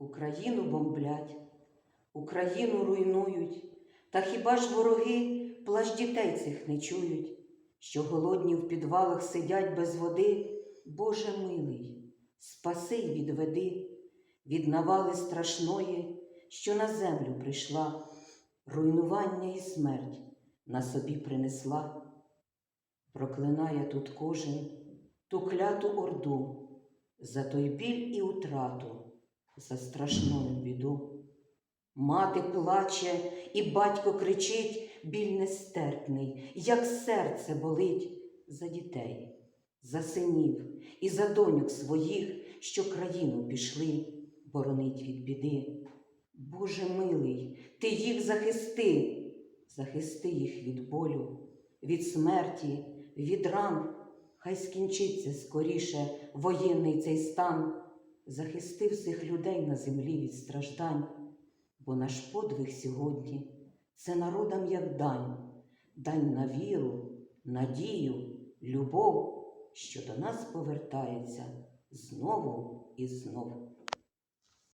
Україну бомблять, Україну руйнують, та хіба ж вороги плач дітей цих не чують, що голодні в підвалах сидять без води, Боже милий, спаси й відведи від навали страшної, що на землю прийшла, руйнування і смерть на собі принесла. Проклинає тут кожен ту кляту орду за той біль і утрату, за страшну біду. Мати плаче, і батько кричить, біль нестерпний, як серце болить за дітей, за синів і за доньок своїх, що країну пішли боронить від біди. Боже милий, ти їх захисти, захисти їх від болю, від смерті, від ран. Хай скінчиться скоріше воєнний цей стан, захисти всіх людей на землі від страждань, бо наш подвиг сьогодні це народам як дань, дань на віру, надію, любов, що до нас повертається знову і знову.